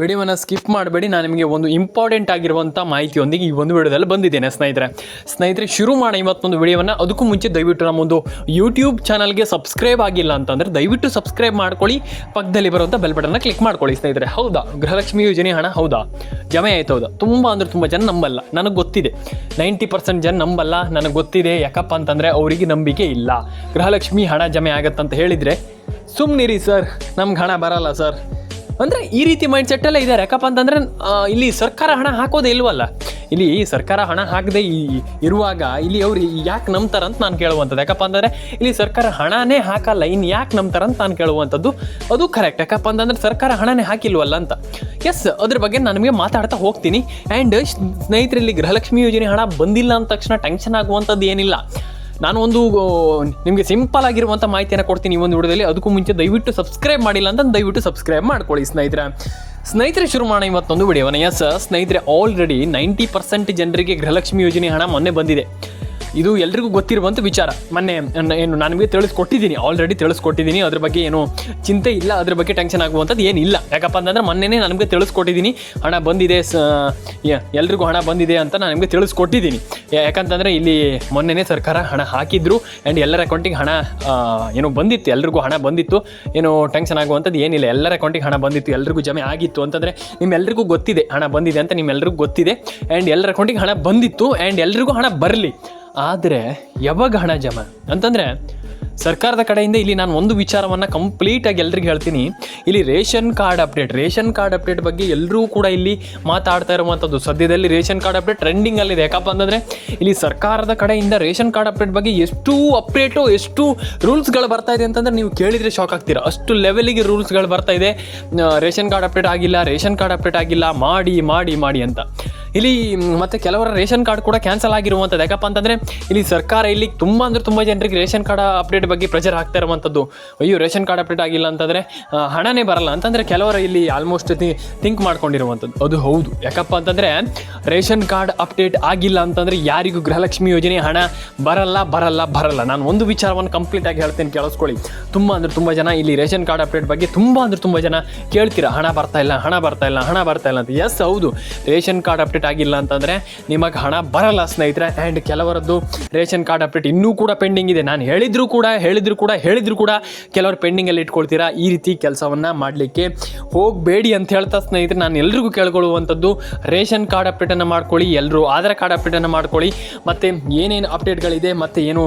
ವಿಡಿಯೋವನ್ನು ಸ್ಕಿಪ್ ಮಾಡಬೇಡಿ. ನಾನು ನಿಮಗೆ ಒಂದು ಇಂಪಾರ್ಟೆಂಟ್ ಆಗಿರುವಂಥ ಮಾಹಿತಿಯೊಂದಿಗೆ ಈ ಒಂದು ವಿಡಿಯೋದಲ್ಲಿ ಬಂದಿದ್ದೇನೆ ಸ್ನೇಹಿತರೆ. ಸ್ನೇಹಿತರೆ, ಶುರು ಮಾಡೋಣ ಇವತ್ತೊಂದು ವಿಡಿಯೋವನ್ನು. ಅದಕ್ಕೂ ಮುಂಚೆ ದಯವಿಟ್ಟು ನಮ್ಮೊಂದು ಯೂಟ್ಯೂಬ್ ಚಾನಲ್ಗೆ ಸಬ್ಸ್ಕ್ರೈಬ್ ಆಗಿಲ್ಲ ಅಂತಂದರೆ ದಯವಿಟ್ಟು ಸಬ್ಸ್ಕ್ರೈಬ್ ಮಾಡ್ಕೊಳ್ಳಿ. ಪಕ್ಕದಲ್ಲಿ ಬರುವಂಥ ಬೆಲ್ ಬಟನ್ನ ಕ್ಲಿಕ್ ಮಾಡ್ಕೊಳ್ಳಿ ಸ್ನೇಹಿತರೆ. ಹೌದಾ? ಗೃಹಲಕ್ಷ್ಮಿ ಯೋಜನೆ ಹಣ? ಹೌದಾ? ಜಮೆ ಆಯ್ತು, ಹೌದಾ? ತುಂಬ ಅಂದರೆ ತುಂಬ ಜನ ನಂಬಲ್ಲ. ನನಗೆ ಗೊತ್ತಿದೆ. ನೈಂಟಿ ಪರ್ಸೆಂಟ್ ಜನ ನಂಬಲ್ಲ. ನನಗೆ ಗೊತ್ತಿದೆ. ಯಾಕಪ್ಪ ಅಂತಂದರೆ ಅವರಿಗೆ ನಂಬಿಕೆ ಇಲ್ಲ. ಗೃಹಲಕ್ಷ್ಮಿ ಹಣ ಜಮೆ ಆಗತ್ತಂತ ಹೇಳಿದರೆ ಸುಮ್ಮನಿರಿ ಸರ್. ನಮ್ಗೆ ಹಣ ಬರಲ್ಲ ಸರ್. ಅಂದರೆ ಈ ರೀತಿ ಮೈಂಡ್ ಸೆಟ್ಟಲ್ಲೇ ಇದೆ. ಯಾಕಪ್ಪ ಅಂತಂದರೆ ಇಲ್ಲಿ ಸರ್ಕಾರ ಹಣ ಹಾಕೋದೇ ಇಲ್ವಲ್ಲ? ಇಲ್ಲಿ ಸರ್ಕಾರ ಹಣ ಹಾಕದೆ ಇರುವಾಗ ಇಲ್ಲಿ ಅವ್ರು ಯಾಕೆ ನಂಬ್ತಾರಂತ ನಾನು ಕೇಳುವಂಥದ್ದು. ಯಾಕಪ್ಪ ಅಂತಂದರೆ, ಇಲ್ಲಿ ಸರ್ಕಾರ ಹಣನೇ ಹಾಕಲ್ಲ ಇನ್ನು ಯಾಕೆ ನಂಬ್ತಾರಂತ ನಾನು ಕೇಳುವಂಥದ್ದು. ಅದು ಕರೆಕ್ಟ್ ಯಾಕಪ್ಪ ಅಂತಂದ್ರೆ ಸರ್ಕಾರ ಹಣನೇ ಹಾಕಿಲ್ವಲ್ಲ ಅಂತ. ಎಸ್ ಅದ್ರ ಬಗ್ಗೆ ನಾನು ನಿಮಗೆ ಮಾತಾಡ್ತಾ ಹೋಗ್ತೀನಿ. ಆ್ಯಂಡ್ ಸ್ನೇಹಿತರಲ್ಲಿ ಗೃಹಲಕ್ಷ್ಮಿ ಯೋಜನೆ ಹಣ ಬಂದಿಲ್ಲ ಅಂದ ತಕ್ಷಣ ಟೆನ್ಷನ್ ಆಗುವಂಥದ್ದು ಏನಿಲ್ಲ. ನಾನು ಒಂದು ನಿಮಗೆ ಸಿಂಪಲ್ ಆಗಿರುವಂಥ ಮಾಹಿತಿಯನ್ನು ಕೊಡ್ತೀನಿ ಈ ಒಂದು ವಿಡಿಯೋದಲ್ಲಿ. ಅದಕ್ಕೂ ಮುಂಚೆ ದಯವಿಟ್ಟು ಸಬ್ಸ್ಕ್ರೈಬ್ ಮಾಡಿಲ್ಲ ಅಂತ ದಯವಿಟ್ಟು ಸಬ್ಸ್ಕ್ರೈಬ್ ಮಾಡ್ಕೊಳ್ಳಿ, ಸ್ನೇಹಿತರೆ. ಸ್ನೇಹಿತರೆ, ಶುರು ಮಾಡೋಣ ಇವತ್ತೊಂದು ವಿಡಿಯೋನ. ಎಸ್ ಸ್ನೇಹಿತರೆ ಆಲ್ರೆಡಿ ನೈಂಟಿ ಪರ್ಸೆಂಟ್ ಜನರಿಗೆ ಗೃಹಲಕ್ಷ್ಮಿ ಯೋಜನೆ ಹಣ ಮೊನ್ನೆ ಬಂದಿದೆ. ಇದು ಎಲ್ರಿಗೂ ಗೊತ್ತಿರುವಂಥ ವಿಚಾರ. ಮೊನ್ನೆ ಏನು ನನಗೆ ತಿಳಿಸ್ಕೊಟ್ಟಿದ್ದೀನಿ. ಆಲ್ರೆಡಿ ತಿಳಿಸ್ಕೊಟ್ಟಿದ್ದೀನಿ. ಅದ್ರ ಬಗ್ಗೆ ಏನು ಚಿಂತೆ ಇಲ್ಲ. ಅದ್ರ ಬಗ್ಗೆ ಟೆನ್ಷನ್ ಆಗುವಂಥದ್ದು ಏನಿಲ್ಲ ಯಾಕಪ್ಪ ಅಂತಂದ್ರೆ ಮೊನ್ನೆನೇ ನನಗೆ ತಿಳಿಸ್ಕೊಟ್ಟಿದ್ದೀನಿ. ಹಣ ಬಂದಿದೆ, ಸ ಎಲ್ರಿಗೂ ಹಣ ಬಂದಿದೆ ಅಂತ ನಾನು ನಿಮಗೆ ತಿಳಿಸ್ಕೊಟ್ಟಿದ್ದೀನಿ. ಯಾಕಂತಂದರೆ ಇಲ್ಲಿ ಮೊನ್ನೆನೇ ಸರ್ಕಾರ ಹಣ ಹಾಕಿದ್ರು. ಆ್ಯಂಡ್ ಎಲ್ಲರ ಅಕೌಂಟಿಗೆ ಹಣ ಏನು ಬಂದಿತ್ತು. ಎಲ್ರಿಗೂ ಹಣ ಬಂದಿತ್ತು. ಏನು ಟೆನ್ಷನ್ ಆಗುವಂಥದ್ದು ಏನಿಲ್ಲ. ಎಲ್ಲರ ಅಕೌಂಟಿಗೆ ಹಣ ಬಂದಿತ್ತು. ಎಲ್ರಿಗೂ ಜಮೆ ಆಗಿತ್ತು. ಅಂತಂದರೆ ನಿಮ್ಮೆಲ್ಲರಿಗೂ ಗೊತ್ತಿದೆ. ಹಣ ಬಂದಿದೆ ಅಂತ ನಿಮ್ಮೆಲ್ಲರಿಗೂ ಗೊತ್ತಿದೆ. ಆ್ಯಂಡ್ ಎಲ್ಲರ ಅಕೌಂಟಿಗೆ ಹಣ ಬಂದಿತ್ತು. ಆ್ಯಂಡ್ ಎಲ್ರಿಗೂ ಹಣ ಬರಲಿ. ಆದರೆ ಯಾವಾಗ ಹಣ ಜಮಾ? ಅಂತಂದರೆ ಸರ್ಕಾರದ ಕಡೆಯಿಂದ ಇಲ್ಲಿ ನಾನು ಒಂದು ವಿಚಾರವನ್ನು ಕಂಪ್ಲೀಟಾಗಿ ಎಲ್ರಿಗೂ ಹೇಳ್ತೀನಿ. ಇಲ್ಲಿ ration card update ration card update ಬಗ್ಗೆ ಎಲ್ಲರೂ ಕೂಡ ಇಲ್ಲಿ ಮಾತಾಡ್ತಾ ಇರುವಂಥದ್ದು ಸದ್ಯದಲ್ಲಿ ರೇಷನ್ ಕಾರ್ಡ್ ಅಪ್ಡೇಟ್ ಟ್ರೆಂಡಿಂಗಲ್ಲಿದೆ ಯಾಕಪ್ಪ ಅಂತಂದರೆ ಇಲ್ಲಿ ಸರ್ಕಾರದ ಕಡೆಯಿಂದ ರೇಷನ್ ಕಾರ್ಡ್ ಅಪ್ಡೇಟ್ ಬಗ್ಗೆ ಎಷ್ಟು ಅಪ್ಡೇಟು ಎಷ್ಟು ರೂಲ್ಸ್ಗಳು ಬರ್ತಾ ಇದೆ ಅಂತಂದರೆ ನೀವು ಕೇಳಿದರೆ ಶಾಕ್ ಆಗ್ತೀರಾ. ಅಷ್ಟು ಲೆವೆಲಿಗೆ ರೂಲ್ಸ್ಗಳು ಬರ್ತಾ ಇದೆ. ರೇಷನ್ ಕಾರ್ಡ್ ಅಪ್ಡೇಟ್ ಆಗಿಲ್ಲ, ರೇಷನ್ ಕಾರ್ಡ್ ಅಪ್ಡೇಟ್ ಆಗಿಲ್ಲ, ಮಾಡಿ ಮಾಡಿ ಮಾಡಿ ಅಂತ. ಇಲ್ಲಿ ಮತ್ತೆ ಕೆಲವರ ರೇಷನ್ ಕಾರ್ಡ್ ಕೂಡ ಕ್ಯಾನ್ಸಲ್ ಆಗಿರುವಂಥದ್ದು ಯಾಕಪ್ಪ ಅಂತಂದರೆ ಇಲ್ಲಿ ಸರ್ಕಾರ ಇಲ್ಲಿ ತುಂಬ ಅಂದ್ರೆ ತುಂಬ ಜನರಿಗೆ ರೇಷನ್ ಕಾರ್ಡ್ ಅಪ್ಡೇಟ್ ಬಗ್ಗೆ ಪ್ರೆಷರ್ ಆಗ್ತಾ ಇರುವಂಥದ್ದು ಅಯ್ಯೋ, ರೇಷನ್ ಕಾರ್ಡ್ ಅಪ್ಡೇಟ್ ಆಗಿಲ್ಲ ಅಂತಂದರೆ ಹಣನೇ ಬರಲ್ಲ ಅಂತಂದರೆ ಕೆಲವರು ಇಲ್ಲಿ ಆಲ್ಮೋಸ್ಟ್ ಥಿಂಕ್ ಮಾಡ್ಕೊಂಡಿರುವಂಥದ್ದು ಅದು ಹೌದು. ಯಾಕಪ್ಪ ಅಂತಂದರೆ ರೇಷನ್ ಕಾರ್ಡ್ ಅಪ್ಡೇಟ್ ಆಗಿಲ್ಲ ಅಂತಂದರೆ ಯಾರಿಗೂ ಗೃಹಲಕ್ಷ್ಮಿ ಯೋಜನೆ ಹಣ ಬರಲ್ಲ ಬರಲ್ಲ ಬರಲ್ಲ. ನಾನು ಒಂದು ವಿಚಾರವನ್ನು ಕಂಪ್ಲೀಟಾಗಿ ಹೇಳ್ತೇನೆ, ಕೇಳಿಸ್ಕೊಳ್ಳಿ. ತುಂಬ ಅಂದ್ರೆ ತುಂಬ ಜನ ಇಲ್ಲಿ ರೇಷನ್ ಕಾರ್ಡ್ ಅಪ್ಡೇಟ್ ಬಗ್ಗೆ ತುಂಬ ಅಂದ್ರೆ ತುಂಬ ಜನ ಕೇಳ್ತೀರಾ? ಹಣ ಬರ್ತಾ ಇಲ್ಲ, ಹಣ ಬರ್ತಾ ಇಲ್ಲ, ಹಣ ಬರ್ತಾ ಇಲ್ಲ ಅಂತ. ಎಸ್ ಹೌದು. ರೇಷನ್ ಕಾರ್ಡ್ ಅಪ್ಡೇಟ್ ಆಗಿಲ್ಲ ಅಂತಂದರೆ ನಿಮಗೆ ಹಣ ಬರಲ್ಲ ಸ್ನೇಹಿತರೆ. ಆ್ಯಂಡ್ ಕೆಲವರದ್ದು ರೇಷನ್ ಕಾರ್ಡ್ ಅಪ್ಡೇಟ್ ಇನ್ನೂ ಕೂಡ ಪೆಂಡಿಂಗ್ ಇದೆ. ನಾನು ಹೇಳಿದರೂ ಕೂಡ ಹೇಳಿದರೂ ಕೂಡ ಹೇಳಿದರೂ ಕೂಡ ಕೆಲವರು ಪೆಂಡಿಂಗಲ್ಲಿ ಇಟ್ಕೊಳ್ತೀರಾ? ಈ ರೀತಿ ಕೆಲಸವನ್ನು ಮಾಡಲಿಕ್ಕೆ ಹೋಗಬೇಡಿ ಅಂತ ಹೇಳ್ತಾ ಸ್ನೇಹಿತರೆ, ನಾನು ಎಲ್ರಿಗೂ ಕೇಳ್ಕೊಳ್ಳುವಂಥದ್ದು ರೇಷನ್ ಕಾರ್ಡ್ ಅಪ್ಡೇಟನ್ನು ಮಾಡ್ಕೊಳ್ಳಿ ಎಲ್ಲರೂ ಆಧಾರ್ ಕಾರ್ಡ್ ಅಪ್ಡೇಟನ್ನು ಮಾಡ್ಕೊಳ್ಳಿ, ಮತ್ತು ಏನೇನು ಅಪ್ಡೇಟ್ಗಳಿದೆ ಮತ್ತು ಏನು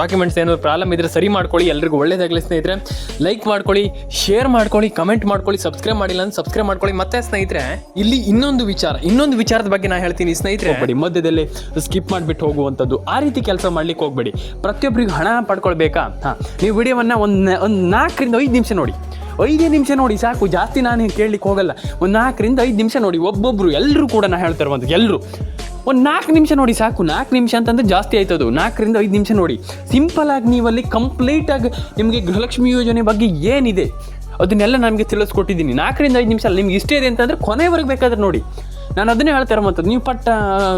ಡಾಕ್ಯುಮೆಂಟ್ಸ್ ಏನು ಪ್ರಾಬ್ಲಮ್ ಇದ್ದರೆ ಸರಿ ಮಾಡ್ಕೊಳ್ಳಿ, ಎಲ್ರಿಗೂ ಒಳ್ಳೇದಾಗಲಿ ಸ್ನೇಹಿತರೆ. ಲೈಕ್ ಮಾಡ್ಕೊಳ್ಳಿ ಶೇರ್ ಮಾಡ್ಕೊಳ್ಳಿ ಕಮೆಂಟ್ ಮಾಡ್ಕೊಳ್ಳಿ ಸಬ್ಸ್ಕ್ರೈಬ್ ಮಾಡಿಲ್ಲ ಅಂದ್ರೆ ಸಬ್ಸ್ಕ್ರೈಬ್ ಮಾಡ್ಕೊಳ್ಳಿ. ಮತ್ತೆ ಸ್ನೇಹಿತರೆ, ಇಲ್ಲಿ ಇನ್ನೊಂದು ವಿಚಾರ, ಇನ್ನೊಂದು ವಿಚಾರದ ಬಗ್ಗೆ ನಾನು ಹೇಳ್ತೀನಿ, ಸ್ನೇಹಿತರೆ. ಹೋಗ್ಬೇಡಿ, ಮಧ್ಯದಲ್ಲಿ ಸ್ಕಿಪ್ ಮಾಡಿಬಿಟ್ಟು ಹೋಗುವಂಥದ್ದು. ಆ ರೀತಿ ಕೆಲಸ ಮಾಡ್ಲಿಕ್ಕೆ ಹೋಗ್ಬೇಡಿ. ಪ್ರತಿಯೊಬ್ಬರಿಗೂ ಹಣ ಪಡ್ಕೊಳ್ಬೇಕಾ? ಹಾಂ, ನೀವು ವಿಡಿಯೋವನ್ನು ಒಂದು ಒಂದು ನಾಲ್ಕರಿಂದ ಐದು ನಿಮಿಷ ನೋಡಿ. ಐದೇ ನಿಮಿಷ ನೋಡಿ ಸಾಕು, ಜಾಸ್ತಿ ನಾನು ಕೇಳಲಿಕ್ಕೆ ಹೋಗಲ್ಲ. ಒಂದು ನಾಲ್ಕರಿಂದ ಐದು ನಿಮಿಷ ನೋಡಿ ಒಬ್ಬೊಬ್ಬರು ಎಲ್ಲರೂ ಕೂಡ ನಾನು ಹೇಳ್ತಾ ಇರುವಂಥದ್ದು ಎಲ್ಲರೂ ಒಂದು ನಾಲ್ಕು ನಿಮಿಷ ನೋಡಿ ಸಾಕು, ನಾಲ್ಕು ನಿಮಿಷ ಅಂತಂದ್ರೆ ಜಾಸ್ತಿ ಆಯ್ತದು. ನಾಲ್ಕರಿಂದ ಐದು ನಿಮಿಷ ನೋಡಿ. ಸಿಂಪಲ್ ಆಗಿ ನೀವಲ್ಲಿ ಕಂಪ್ಲೀಟಾಗಿ ನಿಮಗೆ ಗೃಹಲಕ್ಷ್ಮಿ ಯೋಜನೆ ಬಗ್ಗೆ ಏನಿದೆ, ಅದನ್ನೆಲ್ಲ ನಮಗೆ ತಿಳಿಸ್ಕೊಟ್ಟಿದ್ದೀನಿ. ನಾಲ್ಕರಿಂದ ಐದು ನಿಮಿಷ ಅಲ್ಲಿ ನಿಮ್ಗೆ ಇಷ್ಟ ಇದೆ ಅಂತಂದರೆ ಕೊನೆವರೆಗೆ ಬೇಕಾದ್ರೆ ನೋಡಿ. ನಾನು ಅದನ್ನೇ ಹೇಳ್ತಾ ಮತ್ತು ನೀವು ಪಟ್ಟ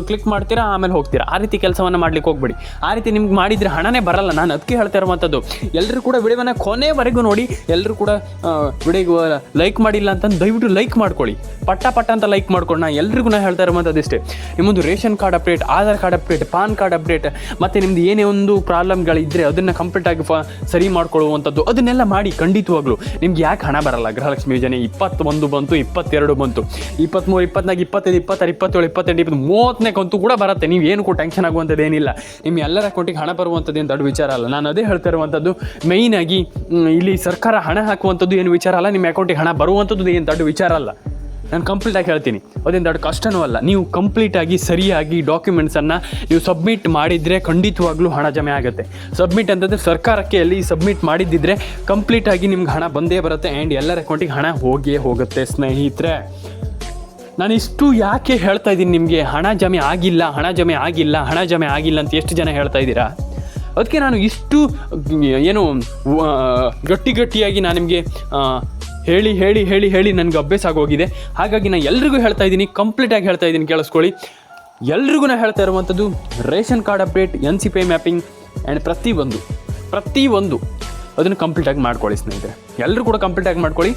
ಕ್ಲಿಕ್ ಮಾಡ್ತೀರಾ, ಆಮೇಲೆ ಹೋಗ್ತೀರಾ. ಆ ರೀತಿ ಕೆಲಸವನ್ನು ಮಾಡ್ಲಿಕ್ಕೆ ಹೋಗ್ಬೇಡಿ. ಆ ರೀತಿ ನಿಮ್ಗೆ ಮಾಡಿದರೆ ಹಣನೇ ಬರಲ್ಲ. ನಾನು ಅದಕ್ಕೆ ಹೇಳ್ತಾ ಇರುವಂಥದ್ದು ಎಲ್ಲರೂ ಕೂಡ ವಿಡಿಯೋನ ಕೊನೆವರೆಗೂ ನೋಡಿ ಎಲ್ಲರೂ ಕೂಡ ವಿಡಿಯೋಗೆ ಲೈಕ್ ಮಾಡಿಲ್ಲ ಅಂತಂದು ದಯವಿಟ್ಟು ಲೈಕ್ ಮಾಡ್ಕೊಳ್ಳಿ. ಪಟ್ಟ ಪಟ್ಟ ಅಂತ ಲೈಕ್ ಮಾಡ್ಕೊಂಡು ನಾನು ಎಲ್ರಿಗೂ ನಾನು ಹೇಳ್ತಾ ಇರುವಂಥದ್ದು ಇಷ್ಟೇ. ನಿಮ್ಮೊಂದು ration card update Aadhaar card update PAN card update ಮತ್ತು ನಿಮ್ದು ಏನೇ ಒಂದು ಪ್ರಾಬ್ಲಮ್ಗಳಿದ್ದರೆ ಅದನ್ನು ಕಂಪ್ಲೀಟಾಗಿ ಫ, ಸರಿ ಮಾಡ್ಕೊಳ್ಳುವಂಥದ್ದು, ಅದನ್ನೆಲ್ಲ ಮಾಡಿ ಖಂಡಿತವಾಗ್ಲೂ. ನಿಮ್ಗೆ ಯಾಕೆ ಹಣ ಬರಲ್ಲ? ಗೃಹಲಕ್ಷ್ಮಿ ಯೋಜನೆ ಇಪ್ಪತ್ತೊಂದು ಬಂತು, ಇಪ್ಪತ್ತೆರಡು ಬಂತು. ಇಪ್ಪತ್ತ್ಮೂರು ಇಪ್ಪತ್ನಾಲ್ಕು ಇಪ್ಪತ್ತೈದು, ಇಪ್ಪತ್ತಾರು, ಇಪ್ಪತ್ತೇಳು, ಇಪ್ಪತ್ತೆಂಟು ಇಪ್ಪತ್ತು ಮೂವತ್ತನೇ ಕಂತು ಕೂಡ ಬರುತ್ತೆ. ನೀವು ಏನು ಕೂಡ ಟೆನ್ಷನ್ ಆಗುವಂಥದ್ದು ಏನಿಲ್ಲ. ನಿಮ್ಮ ಎಲ್ಲರ ಅಕೌಂಟಿಗೆ ಹಣ ಬರುವಂಥದ್ದು ಏನು ದೊಡ್ಡ ವಿಚಾರ ಅಲ್ಲ. ನಾನು ಅದೇ ಹೇಳ್ತಾ ಇರುವಂಥದ್ದು ಆಗಿ ಇಲ್ಲಿ ಸರ್ಕಾರ ಹಣ ಹಾಕುವಂಥದ್ದು ಏನು ವಿಚಾರ ಅಲ್ಲ, ನಿಮ್ಮ ಅಕೌಂಟಿಗೆ ಹಣ ಬರುವಂಥದ್ದು ಏನು ದೊಡ್ಡ ವಿಚಾರ ಅಲ್ಲ. ನಾನು ಕಂಪ್ಲೀಟಾಗಿ ಹೇಳ್ತೀನಿ. ಅದೇನು ದೊಡ್ಡ ಕಷ್ಟನೂ ಅಲ್ಲ. ನೀವು ಕಂಪ್ಲೀಟಾಗಿ ಸರಿಯಾಗಿ ಡಾಕ್ಯುಮೆಂಟ್ಸನ್ನು ನೀವು ಸಬ್ಮಿಟ್ ಮಾಡಿದರೆ ಖಂಡಿತವಾಗ್ಲೂ ಹಣ ಜಮೆ ಆಗುತ್ತೆ. ಸಬ್ಮಿಟ್ ಅಂತಂದರೆ ಸರ್ಕಾರಕ್ಕೆ ಅಲ್ಲಿ ಸಬ್ಮಿಟ್ ಮಾಡಿದ್ದಿದ್ರೆ ಕಂಪ್ಲೀಟಾಗಿ ನಿಮ್ಗೆ ಹಣ ಬಂದೇ ಬರುತ್ತೆ. ಆ್ಯಂಡ್ ಎಲ್ಲರ ಅಕೌಂಟಿಗೆ ಹಣ ಹೋಗಿಯೇ ಹೋಗುತ್ತೆ, ಸ್ನೇಹಿತರೆ. ನಾನು ಇಷ್ಟು ಯಾಕೆ ಹೇಳ್ತಾ ಇದ್ದೀನಿ ನಿಮಗೆ, ಹಣ ಜಮೆ ಆಗಿಲ್ಲ, ಹಣ ಜಮೆ ಆಗಿಲ್ಲ, ಹಣ ಜಮೆ ಆಗಿಲ್ಲ ಅಂತ ಎಷ್ಟು ಜನ ಹೇಳ್ತಾ ಇದ್ದೀರಾ? ಅದಕ್ಕೆ ನಾನು ಇಷ್ಟು, ಏನು ಗಟ್ಟಿ ಗಟ್ಟಿಯಾಗಿ ನಾನು ನಿಮಗೆ ಹೇಳಿ ಹೇಳಿ ಹೇಳಿ ಹೇಳಿ ನನಗೆ ಅಭ್ಯಾಸ ಆಗೋಗಿದೆ. ಹಾಗಾಗಿ ನಾನು ಎಲ್ರಿಗೂ ಹೇಳ್ತಾ ಇದ್ದೀನಿ ಕಂಪ್ಲೀಟಾಗಿ ಹೇಳ್ತಾ ಇದ್ದೀನಿ ಕೇಳಿಸ್ಕೊಳ್ಳಿ. ಎಲ್ರಿಗೂ ನಾನು ಹೇಳ್ತಾ ಇರುವಂಥದ್ದು, ration card update, N C P mapping and ಪ್ರತಿಯೊಂದು ಪ್ರತಿಯೊಂದು, ಅದನ್ನು ಕಂಪ್ಲೀಟಾಗಿ ಮಾಡ್ಕೊಳ್ಳಿ ಸ್ನೇಹಿತರೆ. ಎಲ್ಲರೂ ಕೂಡ ಕಂಪ್ಲೀಟಾಗಿ ಮಾಡ್ಕೊಳ್ಳಿ.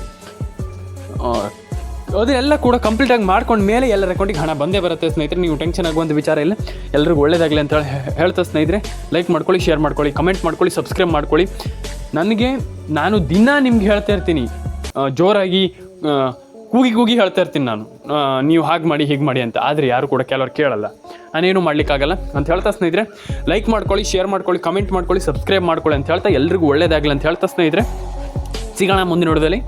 ಅದನ್ನೆಲ್ಲ ಕೂಡ ಕಂಪ್ಲೀಟ್ ಆಗಿ ಮಾಡ್ಕೊಂಡ ಮೇಲೆ ಎಲ್ಲರ ಅಕೌಂಟಿಗೆ ಹಣ ಬಂದೇ ಬರುತ್ತೆ ಸ್ನೇಹಿತರೆ. ನೀವು ಟೆನ್ಷನ್ ಆಗುವಂಥ ವಿಚಾರ ಇಲ್ಲ. ಎಲ್ರಿಗೂ ಒಳ್ಳೇದಾಗಲಿ ಅಂತ ಹೇಳ್ತಾ ಸ್ನೇಹಿತರೆ. ಲೈಕ್ ಮಾಡ್ಕೊಳ್ಳಿ ಶೇರ್ ಮಾಡ್ಕೊಳ್ಳಿ ಕಮೆಂಟ್ ಮಾಡ್ಕೊಳ್ಳಿ ಸಬ್ಸ್ಕ್ರೈಬ್ ಮಾಡ್ಕೊಳ್ಳಿ. ನನಗೆ ನಾನು ದಿನ ನಿಮ್ಗೆ ಹೇಳ್ತಾ ಇರ್ತೀನಿ. ಜೋರಾಗಿ ಕೂಗಿ ಕೂಗಿ ಹೇಳ್ತಾ ಇರ್ತೀನಿ ನಾನು. ನೀವು ಹಾಗೆ ಮಾಡಿ, ಹೀಗೆ ಮಾಡಿ ಅಂತ. ಆದರೆ ಯಾರು ಕೂಡ ಕೆಲವರು ಕೇಳಲ್ಲ. ನಾನೇನು ಮಾಡ್ಲಿಕ್ಕಾಗಲ್ಲ ಅಂತ ಹೇಳ್ತಾ ಸ್ನೇಹಿತರೆ. ಲೈಕ್ ಮಾಡ್ಕೊಳ್ಳಿ ಶೇರ್ ಮಾಡ್ಕೊಳ್ಳಿ ಕಮೆಂಟ್ ಮಾಡ್ಕೊಳ್ಳಿ ಸಬ್ಸ್ಕ್ರೈಬ್ ಮಾಡ್ಕೊಳ್ಳಿ ಅಂತ ಹೇಳ್ತಾ ಎಲ್ರಿಗೂ ಒಳ್ಳೇದಾಗಲಿ ಅಂತ ಹೇಳ್ತಾ ಸ್ನೇಹಿತರೆ. ಸಿಗೋಣ ಮುಂದಿನ ನೋಡೋದಲ್ಲಿ.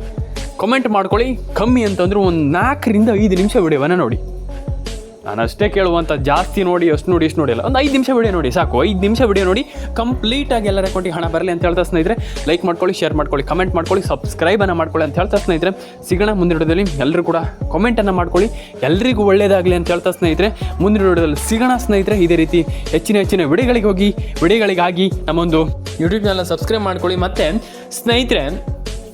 ಕಮೆಂಟ್ ಮಾಡ್ಕೊಳ್ಳಿ. ಕಮ್ಮಿ ಅಂತಂದ್ರೆ ಒಂದು ನಾಲ್ಕರಿಂದ ಐದು ನಿಮಿಷ ವಿಡಿಯೋವನ್ನ ನೋಡಿ. ನಾನು ಅಷ್ಟೇ ಕೇಳುವಂಥ ಜಾಸ್ತಿ ನೋಡಿ, ಅಷ್ಟು ನೋಡಿ, ಇಷ್ಟು ನೋಡಿಲ್ಲ ಒಂದು ಐದು ನಿಮಿಷ ವಿಡಿಯೋ ನೋಡಿ, ಸಾಕು. ಐದು ನಿಮಿಷ ವಿಡಿಯೋ ನೋಡಿ ಕಂಪ್ಲೀಟಾಗಿ ಎಲ್ಲರ ಅಕೌಂಟಿಗೆ ಹಣ ಬರಲಿ ಅಂತ ಹೇಳ್ತಾ ಸ್ನೇಹಿತರೆ ಲೈಕ್ ಮಾಡ್ಕೊಳ್ಳಿ ಶೇರ್ ಮಾಡ್ಕೊಳ್ಳಿ ಕಮೆಂಟ್ ಮಾಡ್ಕೊಳ್ಳಿ ಸಬ್ಸ್ಕ್ರೈಬನ್ನು ಮಾಡ್ಕೊಳ್ಳಿ ಅಂತ ಹೇಳ್ತಾ ಸ್ನೇಹಿತರೆ. ಸಿಗೋಣ ಮುಂದಿನ ವಿಡಿಯೋದಲ್ಲಿ. ಎಲ್ಲರೂ ಕೂಡ ಕಮೆಂಟನ್ನು ಮಾಡ್ಕೊಳ್ಳಿ. ಎಲ್ರಿಗೂ ಒಳ್ಳೇದಾಗಲಿ ಅಂತ ಹೇಳ್ತಾ ಸ್ನೇಹಿತರೆ. ಮುಂದಿನ ವಿಡಿಯೋದಲ್ಲಿ ಸಿಗೋಣ ಸ್ನೇಹಿತರೆ. ಇದೇ ರೀತಿ ಹೆಚ್ಚಿನ ಹೆಚ್ಚಿನ ವಿಡಿಯೋಗಳಿಗೆ ಹೋಗಿ, ವಿಡಿಯೋಗಳಿಗಾಗಿ ನಮ್ಮೊಂದು ಯೂಟ್ಯೂಬ್ ಚಾನಲ್ ಸಬ್ಸ್ಕ್ರೈಬ್ ಮಾಡ್ಕೊಳ್ಳಿ. ಮತ್ತು ಸ್ನೇಹಿತರೆ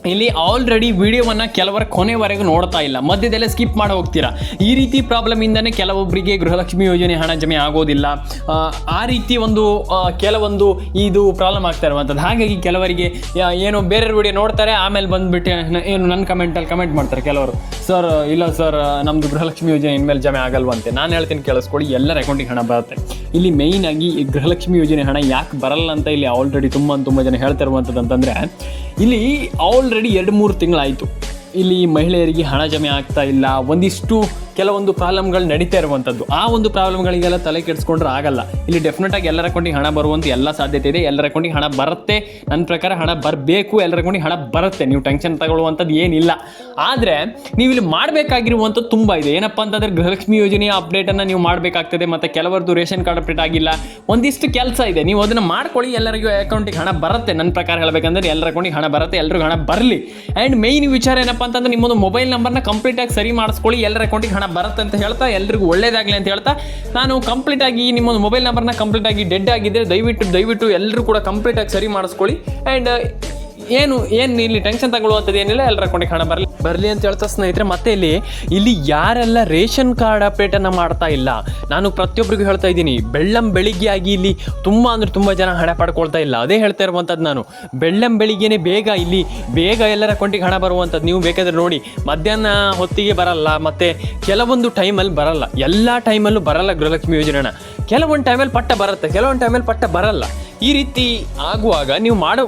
ಇಲ್ಲಿ ಆಲ್ರೆಡಿ ವಿಡಿಯೋವನ್ನು ಕೆಲವರು ಕೊನೆವರೆಗೂ ನೋಡ್ತಾ ಇಲ್ಲ. ಮಧ್ಯದಲ್ಲೇ ಸ್ಕಿಪ್ ಮಾಡಿ ಹೋಗ್ತೀರಾ? ಈ ರೀತಿ ಪ್ರಾಬ್ಲಮ್ ಇಂದನೇ ಕೆಲವೊಬ್ಬರಿಗೆ ಗೃಹಲಕ್ಷ್ಮಿ ಯೋಜನೆ ಹಣ ಜಮೆ ಆಗೋದಿಲ್ಲ. ಆ, ರೀತಿ ಒಂದು ಕೆಲವೊಂದು ಇದು ಪ್ರಾಬ್ಲಮ್ ಆಗ್ತಾ ಇರುವಂಥದ್ದು ಹಾಗಾಗಿ ಕೆಲವರಿಗೆ ಏನು ಬೇರೆ ವಿಡಿಯೋ ನೋಡ್ತಾರೆ ಆಮೇಲೆ ಬಂದುಬಿಟ್ಟು ಏನು ನನ್ನ ಕಮೆಂಟಲ್ಲಿ ಕಮೆಂಟ್ ಮಾಡ್ತಾರೆ ಕೆಲವರು. ಸರ್ ಇಲ್ಲ ಸರ್ ನಮ್ಮದು ಗೃಹಲಕ್ಷ್ಮಿ ಯೋಜನೆ ಇನ್ಮೇಲೆ ಜಮೆ ಆಗಲ್ವಂತೆ. ನಾನು ಹೇಳ್ತೀನಿ ಕೇಳಿಸ್ಕೊಳ್ಳಿ ಎಲ್ಲರ ಅಕೌಂಟಿಗೆ ಹಣ ಬರುತ್ತೆ. ಇಲ್ಲಿ ಮೇಯ್ನಾಗಿ ಗೃಹಲಕ್ಷ್ಮಿ ಯೋಜನೆ ಹಣ ಯಾಕೆ ಬರಲ್ಲ ಅಂತ ಇಲ್ಲಿ ಆಲ್ರೆಡಿ ತುಂಬ ತುಂಬ ಜನ ಹೇಳ್ತಾ ಇರುವಂಥದ್ದು ಅಂತಂದರೆ ಇಲ್ಲಿ ಆಲ್ರೆಡಿ ಎರಡು ಮೂರು ತಿಂಗಳಾಯಿತು. ಇಲ್ಲಿ ಮಹಿಳೆಯರಿಗೆ ಹಣ ಜಮೆ ಆಗ್ತಾ ಇಲ್ಲ ಒಂದಿಷ್ಟು ಕೆಲವೊಂದು ಪ್ರಾಬ್ಲಮ್ಗಳು ನಡೀತಾ ಇರುವಂಥದ್ದು. ಆ ಒಂದು ಪ್ರಾಬ್ಲಮ್ಗಳಿಗೆಲ್ಲ ತಲೆ ಕೆಡಿಸ್ಕೊಂಡ್ರೆ ಆಗಲ್ಲ. ಇಲ್ಲಿ ಡೆಫಿನೆಟ್ ಆಗಿ ಎಲ್ಲರ ಅಕೌಂಟಿಗೆ ಹಣ ಬರುವಂಥ ಎಲ್ಲ ಸಾಧ್ಯತೆ ಇದೆ. ಎಲ್ಲರ ಅಕೌಂಟಿಗೆ ಹಣ ಬರುತ್ತೆ. ನನ್ನ ಪ್ರಕಾರ ಹಣ ಬರಬೇಕು. ಎಲ್ಲರ ಅಕೌಂಟಿಗೆ ಹಣ ಬರುತ್ತೆ. ನೀವು ಟೆನ್ಷನ್ ತಗೊಳ್ಳುವಂಥದ್ದು ಏನಿಲ್ಲ. ಆದರೆ ನೀವು ಇಲ್ಲಿ ಮಾಡಬೇಕಾಗಿರುವಂಥದ್ದು ತುಂಬ ಇದೆ. ಏನಪ್ಪ ಅಂತಂದರೆ ಗೃಹಲಕ್ಷ್ಮಿ ಯೋಜನೆಯ ಅಪ್ಡೇಟನ್ನು ನೀವು ಮಾಡಬೇಕಾಗ್ತದೆ. ಮತ್ತು ಕೆಲವರದ್ದು ರೇಷನ್ ಕಾರ್ಡ್ ಅಪ್ಡೇಟ್ ಆಗಿಲ್ಲ. ಒಂದಿಷ್ಟು ಕೆಲಸ ಇದೆ. ನೀವು ಅದನ್ನು ಮಾಡ್ಕೊಳ್ಳಿ. ಎಲ್ಲರಿಗೂ ಅಕೌಂಟಿಗೆ ಹಣ ಬರುತ್ತೆ. ನನ್ನ ಪ್ರಕಾರ ಹೇಳಬೇಕಂದ್ರೆ ಎಲ್ಲರ ಅಕೌಂಟಿಗೆ ಹಣ ಬರುತ್ತೆ. ಎಲ್ಲರಿಗೂ ಹಣ ಬರಲಿ. ಆ್ಯಂಡ್ ಮೈನ್ ವಿಚಾರ ಏನಪ್ಪ ಅಂತಂದ್ರೆ ನಿಮ್ಮೊಂದು ಮೊಬೈಲ್ ನಂಬರ್ನ ಕಂಪ್ಲೀಟಾಗಿ ಸರಿ ಮಾಡಿಸ್ಕೊಳ್ಳಿ. ಎಲ್ಲರ ಅಕೌಂಟಿಗೆ ಹಣ ಬರುತ್ತೆ ಅಂತ ಹೇಳ್ತಾ, ಎಲ್ರಿಗೂ ಒಳ್ಳೇದಾಗಲಿ ಅಂತ ಹೇಳ್ತಾ, ನಾನು ಕಂಪ್ಲೀಟ್ ಆಗಿ ನಿಮ್ಮೊಂದು ಮೊಬೈಲ್ ನಂಬರ್ನ ಕಂಪ್ಲೀಟಾಗಿ ಡೆಡ್ ಆಗಿದ್ದರೆ ದಯವಿಟ್ಟು ದಯವಿಟ್ಟು ಎಲ್ಲರೂ ಕೂಡ ಕಂಪ್ಲೀಟಾಗಿ ಸರಿ ಮಾಡಿಸ್ಕೊಳ್ಳಿ. ಆ್ಯಂಡ್ ಏನು ಏನು ಇಲ್ಲಿ ಟೆನ್ಷನ್ ತಗೊಳ್ಳುವಂಥದ್ದು ಏನಿಲ್ಲ ಎಲ್ಲರ ಅಕೌಂಟಿಗೆ ಹಣ ಬರಲಿ. ಬರಲಿ ಅಂತ ಹೇಳ್ತಾ ಸ್ನೇಹಿತರೆ, ಮತ್ತೆ ಇಲ್ಲಿ ಇಲ್ಲಿ ಯಾರೆಲ್ಲ ರೇಷನ್ ಕಾರ್ಡ್ ಅಪ್ಡೇಟನ್ನು ಮಾಡ್ತಾ ಇಲ್ಲ, ನಾನು ಪ್ರತಿಯೊಬ್ಬರಿಗೂ ಹೇಳ್ತಾ ಇದ್ದೀನಿ, ಬೆಳ್ಳಂ ಬೆಳಿಗ್ಗೆ ಆಗಿ ಇಲ್ಲಿ ತುಂಬ ಅಂದ್ರೆ ತುಂಬ ಜನ ಹಣ ಪಡ್ಕೊಳ್ತಾ ಇಲ್ಲ. ಅದೇ ಹೇಳ್ತಾ ಇರುವಂಥದ್ದು ನಾನು, ಬೆಳ್ಳಂ ಬೆಳಿಗ್ಗೆನೆ ಬೇಗ ಇಲ್ಲಿ, ಬೇಗ ಎಲ್ಲರ ಅಕೌಂಟಿಗೆ ಹಣ ಬರುವಂಥದ್ದು ನೀವು ಬೇಕಾದ್ರೆ ನೋಡಿ. ಮಧ್ಯಾಹ್ನ ಹೊತ್ತಿಗೆ ಬರಲ್ಲ, ಮತ್ತು ಕೆಲವೊಂದು ಟೈಮಲ್ಲಿ ಬರಲ್ಲ. ಎಲ್ಲ ಟೈಮಲ್ಲೂ ಬರಲ್ಲ ಗೃಹಲಕ್ಷ್ಮಿ ಯೋಜನೆ ಹಣ ಕೆಲವೊಂದು ಟೈಮಲ್ಲಿ ಪಟ್ಟ ಬರುತ್ತೆ, ಕೆಲವೊಂದು ಟೈಮಲ್ಲಿ ಪಟ್ಟ ಬರಲ್ಲ. ಈ ರೀತಿ ಆಗುವಾಗ ನೀವು ಮಾಡೋ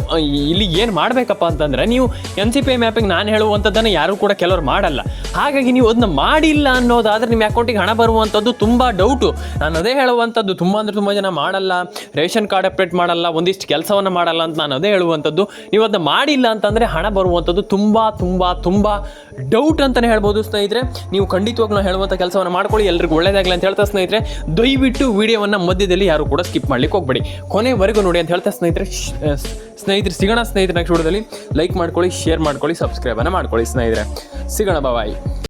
ಇಲ್ಲಿ ಏನು ಮಾಡಬೇಕಪ್ಪ ಅಂತಂದರೆ ನೀವು N C P I mapping ನಾನು ಹೇಳುವಂಥದ್ದನ್ನು ಯಾರೂ ಕೂಡ ಕೆಲವರು ಮಾಡಲ್ಲ. ಹಾಗಾಗಿ ನೀವು ಅದನ್ನ ಮಾಡಿಲ್ಲ ಅನ್ನೋದಾದರೆ ನಿಮ್ಮ ಅಕೌಂಟಿಗೆ ಹಣ ಬರುವಂಥದ್ದು ತುಂಬ ಡೌಟು ನಾನು ಅದೇ ಹೇಳುವಂಥದ್ದು, ತುಂಬ ಅಂದರೆ ತುಂಬ ಜನ ಮಾಡಲ್ಲ, ರೇಷನ್ ಕಾರ್ಡ್ ಅಪ್ಡೇಟ್ ಮಾಡಲ್ಲ, ಒಂದಿಷ್ಟು ಕೆಲಸವನ್ನು ಮಾಡಲ್ಲ ಅಂತ ನಾನು ಅದೇ ಹೇಳುವಂಥದ್ದು. ನೀವು ಅದನ್ನ ಮಾಡಿಲ್ಲ ಅಂತಂದರೆ ಹಣ ಬರುವಂಥದ್ದು ತುಂಬ ತುಂಬ ತುಂಬ ಡೌಟ್ ಅಂತಲೇ ಹೇಳ್ಬೋದು ಸ್ನೇಹಿತರೆ. ನೀವು ಖಂಡಿತವಾಗ್ಲೂ ನಾವು ಹೇಳುವಂಥ ಕೆಲಸವನ್ನು ಮಾಡ್ಕೊಳ್ಳಿ, ಎಲ್ರಿಗೂ ಒಳ್ಳೇದಾಗಲಿ ಅಂತ ಹೇಳ್ತಾ ಸ್ನೇಹಿತರೆ. ದಯವಿಟ್ಟು ವಿಡಿಯೋವನ್ನು ಮಧ್ಯದಲ್ಲಿ ಯಾರು ಕೂಡ ಸ್ಕಿಪ್ ಮಾಡ್ಲಿಕ್ಕೆ ಹೋಗ್ಬೇಡಿ. ಕೊನೆವರೆಗೂ ನೋಡಿ ಅಂತ ಹೇಳ್ತಾ ಸ್ನೇಹಿತರೆ ಸ್ನೇಹಿತರೆ, ಸಿಗೋಣ ಸ್ನೇಹಿತರೆ ನೆಕ್ಸ್ಟ್ ವಿಡಿಯೋದಲ್ಲಿ ಲೈಕ್ ಮಾಡ್ಕೊಳ್ಳಿ ಶೇರ್ ಮಾಡ್ಕೊಳ್ಳಿ ಸಬ್ಸ್ಕ್ರೈಬನ್ನು ಮಾಡ್ಕೊಳ್ಳಿ ಸ್ನೇಹಿತರೆ. ಸಿಗೋಣ ಬಾಯ್